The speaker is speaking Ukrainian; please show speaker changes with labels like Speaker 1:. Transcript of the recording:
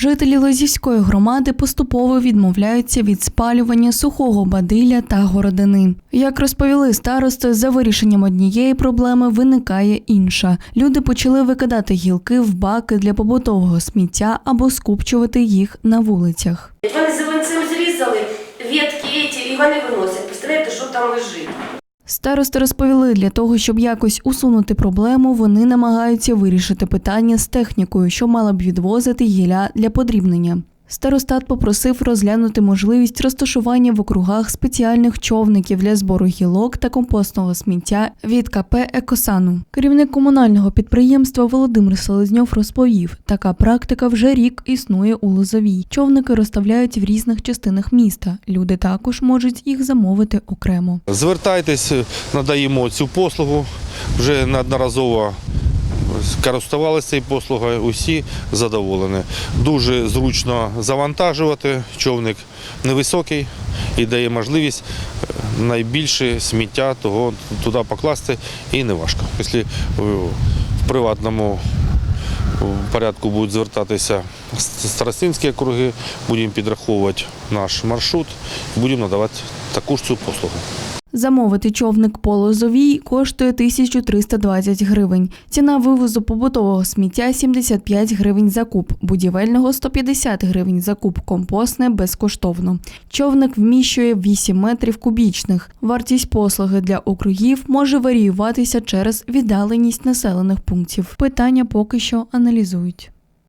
Speaker 1: Жителі Лозівської громади поступово відмовляються від спалювання сухого бадилля та городини. Як розповіли старости, за вирішенням однієї проблеми виникає інша. Люди почали викидати гілки в баки для побутового сміття або скупчувати їх на вулицях.
Speaker 2: Вони зеленцем зрізали ветки эти, і вони виносять. Представляєте, що там лежить?
Speaker 1: Старости розповіли, для того, щоб якось усунути проблему, вони намагаються вирішити питання з технікою, що мала б відвозити гілля для подрібнення. Старостат попросив розглянути можливість розташування в округах спеціальних човників для збору гілок та компостного сміття від КП Екосану. Керівник комунального підприємства Володимир Селезньов розповів, така практика вже рік існує у Лозовій. Човники розставляють в різних частинах міста. Люди також можуть їх замовити окремо.
Speaker 3: Звертайтесь, надаємо цю послугу. Вже неодноразово користувалися цією послугою, усі задоволені. Дуже зручно завантажувати. Човник невисокий і дає можливість е, найбільше сміття того туди покласти і не важко. Якщо е, в приватному порядку будуть звертатися старостинські округи, будемо підраховувати наш маршрут, будемо надавати таку ж цю послугу.
Speaker 1: Замовити човник по Лозовій коштує 1320 гривень. Ціна вивозу побутового сміття 75 гривень за куб, будівельного 150 гривень за куб, компостне безкоштовно. Човник вміщує 8 метрів кубічних. Вартість послуги для округів може варіюватися через віддаленість населених пунктів. Питання поки що аналізують.